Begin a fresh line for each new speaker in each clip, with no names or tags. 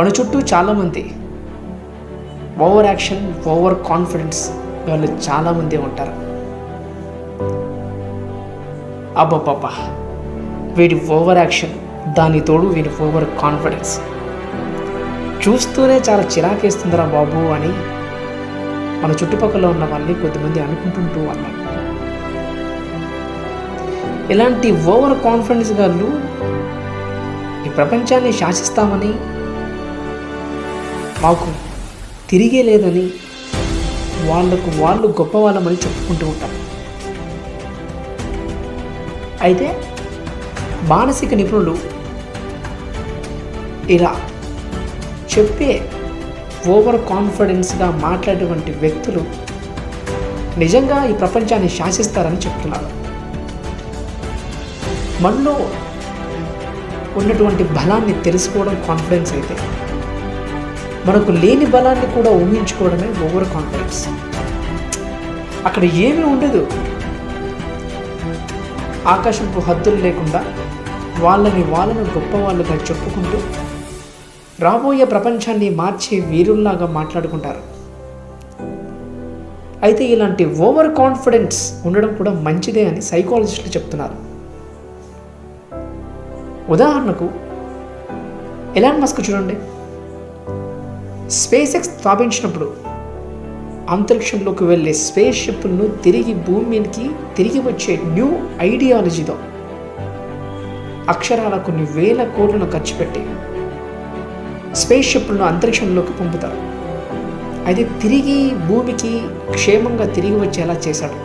మన చుట్టూ చాలామంది ఓవర్ యాక్షన్ ఓవర్ కాన్ఫిడెన్స్ వాళ్ళు చాలామంది ఉంటారు. అబ్బబ్బబ్బా వీడి ఓవర్ యాక్షన్ దాని తోడు వీడి ఓవర్ కాన్ఫిడెన్స్. చూస్తూనే చాలా చిరాకేస్తుందిరా బాబు అని మన చుట్టుపక్కల ఉన్న వాళ్ళని కొద్దిమంది అనుకుంటుంటూ అన్నారు ఇలాంటి ఓవర్ కాన్ఫిడెన్స్ గాళ్ళు ఈ ప్రపంచాన్ని శాసిస్తామని మాకు తిరిగే లేదని వాళ్ళకు వాళ్ళు గొప్ప వాళ్ళమని చెప్పుకుంటూ ఉంటారు. అయితే మానసిక నిపుణులు ఇలా చెప్పే ఓవర్ కాన్ఫిడెన్స్గా మాట్లాడేటువంటి వ్యక్తులు నిజంగా ఈ ప్రపంచాన్ని శాసిస్తారని చెప్తున్నారు. మనలో ఉన్నటువంటి బలాన్ని తెలుసుకోవడం కాన్ఫిడెన్స్ అయితే మనకు లేని బలాన్ని కూడా ఊహించుకోవడమే ఓవర్ కాన్ఫిడెన్స్. అక్కడ ఏమీ ఉండదు. ఆకాశంపు హద్దులు లేకుండా వాళ్ళని వాళ్ళను గొప్పవాళ్ళుగా చెప్పుకుంటూ రాబోయే ప్రపంచాన్ని మార్చే వీరుల్లాగా మాట్లాడుకుంటారు. అయితే ఇలాంటి ఓవర్ కాన్ఫిడెన్స్ ఉండడం కూడా మంచిదే అని సైకాలజిస్టులు చెప్తున్నారు. ఉదాహరణకు ఎలాన్ మస్క్ చూడండి. స్పేస్ ఎక్స్ స్థాపించినప్పుడు అంతరిక్షంలోకి వెళ్ళే స్పేస్ షిప్ను తిరిగి భూమికి తిరిగి వచ్చే న్యూ ఐడియాలజీతో అక్షరాల కొన్ని వేల కోట్లను ఖర్చు పెట్టి స్పేస్ షిప్లను అంతరిక్షంలోకి పంపుతారు. అయితే తిరిగి భూమికి క్షేమంగా తిరిగి వచ్చేలా చేశాడు.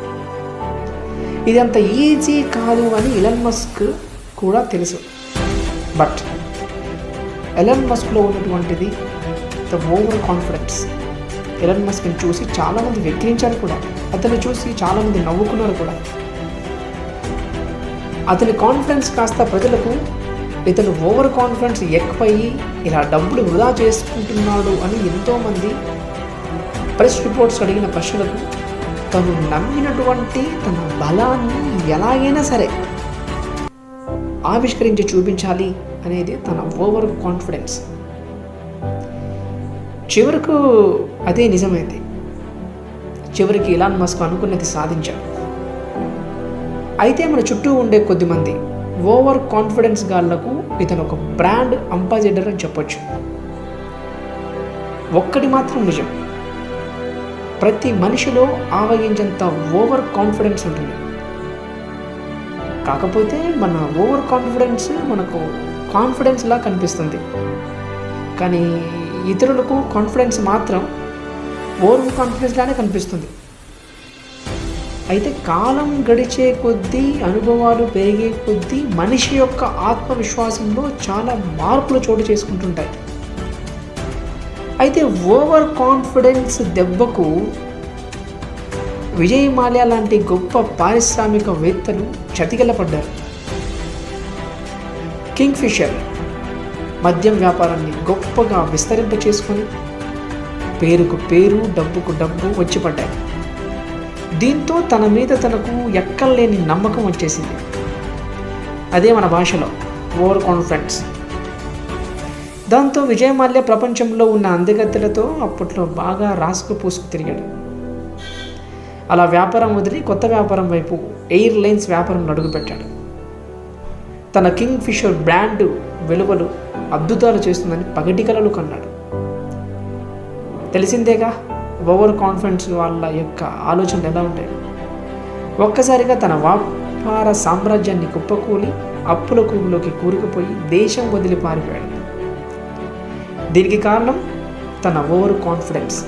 ఇది అంత ఈజీ కాదు అని ఇలన్ మస్క్ కూడా తెలుసు. బట్ ఎలన్ మస్క్లో ఉన్నటువంటిది ద ఓవర్ కాన్ఫిడెన్స్. ఎలన్ మస్క్ని చూసి చాలామంది వెక్కిరించారు కూడా. అతన్ని చూసి చాలామంది నవ్వుకున్నారు కూడా. అతని కాన్ఫిడెన్స్ కాస్త ప్రజలకు ఇతను ఓవర్ కాన్ఫిడెన్స్ ఎక్కువయ్యి ఇలా డబ్బులు వృధా చేసుకుంటున్నాడు అని ఎంతోమంది ప్రెస్ రిపోర్ట్స్ అడిగిన ప్రశ్నలకు తను నమ్మినటువంటి తన బలాన్ని ఎలాగైనా సరే ఆవిష్కరించి చూపించాలి అనేది తన ఓవర్ కాన్ఫిడెన్స్. చివరకు అదే నిజమైంది. చివరికి ఇలాన్ మస్క్ అనుకున్నది సాధించాడు. అయితే మన చుట్టూ ఉండే కొద్దిమంది ఓవర్ కాన్ఫిడెన్స్ గాళ్ళకు ఇతను ఒక బ్రాండ్ అంబాసిడర్ అని చెప్పొచ్చు. ఒక్కటి మాత్రం నిజం. ప్రతి మనిషిలో ఆవగించేంత ఓవర్ కాన్ఫిడెన్స్ ఉంటుంది. కాకపోతే మన ఓవర్ కాన్ఫిడెన్స్ మనకు కాన్ఫిడెన్స్లా కనిపిస్తుంది. కానీ ఇతరులకు కాన్ఫిడెన్స్ మాత్రం ఓవర్ కాన్ఫిడెన్స్లానే కనిపిస్తుంది. అయితే కాలం గడిచే కొద్దీ అనుభవాలు పెరిగే కొద్దీ మనిషి యొక్క ఆత్మవిశ్వాసంలో చాలా మార్పులు చోటు చేసుకుంటుంటాయి. అయితే ఓవర్ కాన్ఫిడెన్స్ దెబ్బకు విజయ్ మాల్యా లాంటి గొప్ప పారిశ్రామికవేత్తలు చతికిలపడ్డారు. కింగ్ ఫిషర్ మద్యం వ్యాపారాన్ని గొప్పగా విస్తరింప చేసుకొని పేరుకు పేరు డబ్బుకు డబ్బు వచ్చి పడ్డాయి దీంతో తన మీద తనకు ఎక్కలేని నమ్మకం వచ్చేసింది. అదే మన భాషలో ఓవర్ కాన్ఫిడెన్స్ దాంతో విజయ్ మాల్యా ప్రపంచంలో ఉన్న అందగత్తెలతో అప్పట్లో బాగా రాసుకు పూసుకు తిరిగాడు. అలా వ్యాపారం వదిలి కొత్త వ్యాపారం వైపు ఎయిర్లైన్స్ వ్యాపారంలో వ్యాపారం అడుగుపెట్టాడు. తన కింగ్ ఫిషర్ బ్రాండ్ వెలువలు అద్భుతాలు చేస్తుందని పగటి కలలు కన్నాడు. తెలిసిందేగా ఓవర్ కాన్ఫిడెన్స్ వాళ్ళ యొక్క ఆలోచనలు ఎలా ఉంటాయి? ఒక్కసారిగా తన వ్యాపార సామ్రాజ్యాన్ని కుప్పకూలి అప్పుల కూపులోకి కూరుకుపోయి దేశం వదిలి పారిపోయాడు. దీనికి కారణం తన ఓవర్ కాన్ఫిడెన్స్.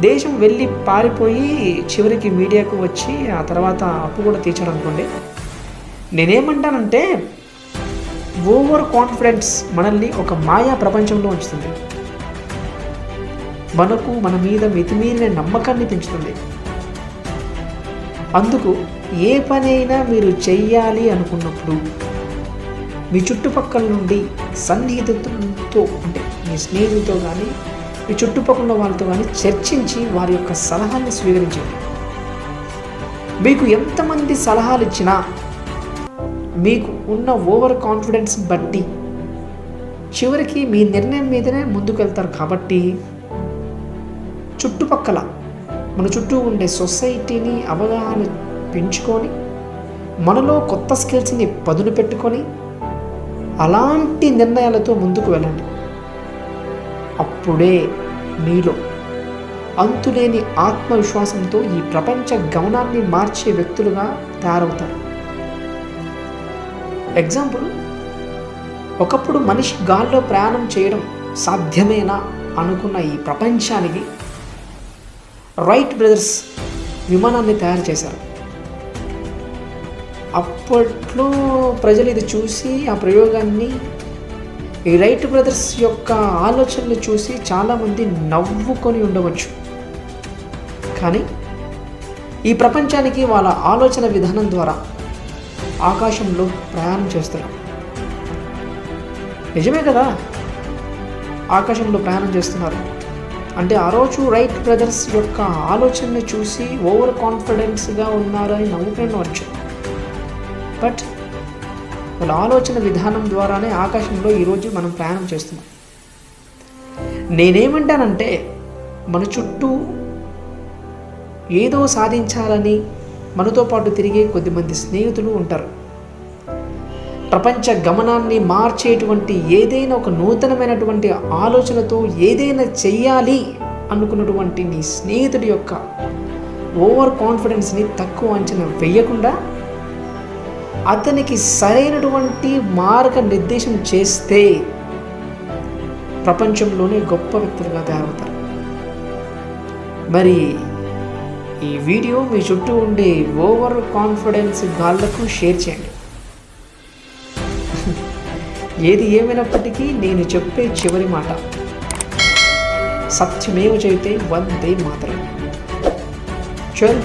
దేశం వెళ్ళి పారిపోయి చివరికి మీడియాకు వచ్చి ఆ తర్వాత అప్పు కూడా తీర్చాడు అనుకోండి. నేనేమంటానంటే ఓవర్ కాన్ఫిడెన్స్ మనల్ని ఒక మాయా ప్రపంచంలో ఉంచుతుంది. మనకు మన మీద మితిమీరిన నమ్మకాన్ని పెంచుతుంది. అందుకు ఏ పనైనా మీరు చెయ్యాలి అనుకున్నప్పుడు మీ చుట్టుపక్కల నుండి సన్నిహితులతో అంటే మీ స్నేహితులతో కానీ మీ చుట్టుపక్కల వాళ్ళతో కానీ చర్చించి వారి యొక్క సలహాన్ని స్వీకరించండి. మీకు ఎంతమంది సలహాలు ఇచ్చినా మీకు ఉన్న ఓవర్ కాన్ఫిడెన్స్ బట్టి చివరికి మీ నిర్ణయం మీదనే ముందుకు వెళ్తారు కాబట్టి చుట్టుపక్కల మన చుట్టూ ఉండే సొసైటీని అవగాహన పెంచుకొని మనలో కొత్త స్కిల్స్ని పదును పెట్టుకొని అలాంటి నిర్ణయాలతో ముందుకు వెళ్ళండి. అప్పుడే మీలో అంతులేని ఆత్మవిశ్వాసంతో ఈ ప్రపంచ గమనాన్ని మార్చే వ్యక్తులుగా తయారవుతారు. ఎగ్జాంపుల్ ఒకప్పుడు మనిషి గాల్లో ప్రయాణం చేయడం సాధ్యమేనా అనుకున్న ఈ ప్రపంచానికి రైట్ బ్రదర్స్ విమానాన్ని తయారు చేశారు. అప్పట్లో ప్రజలు ఇది చూసి ఆ ప్రయోగాన్ని ఈ రైట్ బ్రదర్స్ యొక్క ఆలోచనలు చూసి చాలామంది నవ్వుకొని ఉండవచ్చు. కానీ ఈ ప్రపంచానికి వాళ్ళ ఆలోచన విధానం ద్వారా ఆకాశంలో ప్రయాణం చేస్తున్నారు నిజమే కదా? ఆకాశంలో ప్రయాణం చేస్తున్నారు. అంటే ఆ రోజు రైట్ బ్రదర్స్ యొక్క ఆలోచనని చూసి ఓవర్ కాన్ఫిడెన్స్గా ఉన్నారని నవ్వుకునవచ్చు బట్ వాళ్ళ ఆలోచన విధానం ద్వారానే ఆకాశంలో ఈరోజు మనం ప్రయాణం చేస్తున్నాం. నేనేమంటానంటే మన చుట్టూ ఏదో సాధించాలని మనతో పాటు తిరిగే కొద్దిమంది స్నేహితులు ఉంటారు. ప్రపంచ గమనాన్ని మార్చేటువంటి ఏదైనా ఒక నూతనమైనటువంటి ఆలోచనతో ఏదైనా చెయ్యాలి అనుకున్నటువంటి నీ స్నేహితుడి యొక్క ఓవర్ కాన్ఫిడెన్స్ని తక్కువ అంచనా వేయకుండా అతనికి సరైనటువంటి మార్గ నిర్దేశం చేస్తే ప్రపంచంలోనే గొప్ప వ్యక్తులుగా తయారవుతారు. మరి ఈ వీడియో మీ చుట్టూ ఉండే ఓవర్ కాన్ఫిడెన్స్ గాళ్ళకు షేర్ చేయండి. ఏది ఏమైనప్పటికీ నేను చెప్పే చివరి మాట. సత్యమేవ చైతే వందే మాత్రం. చల్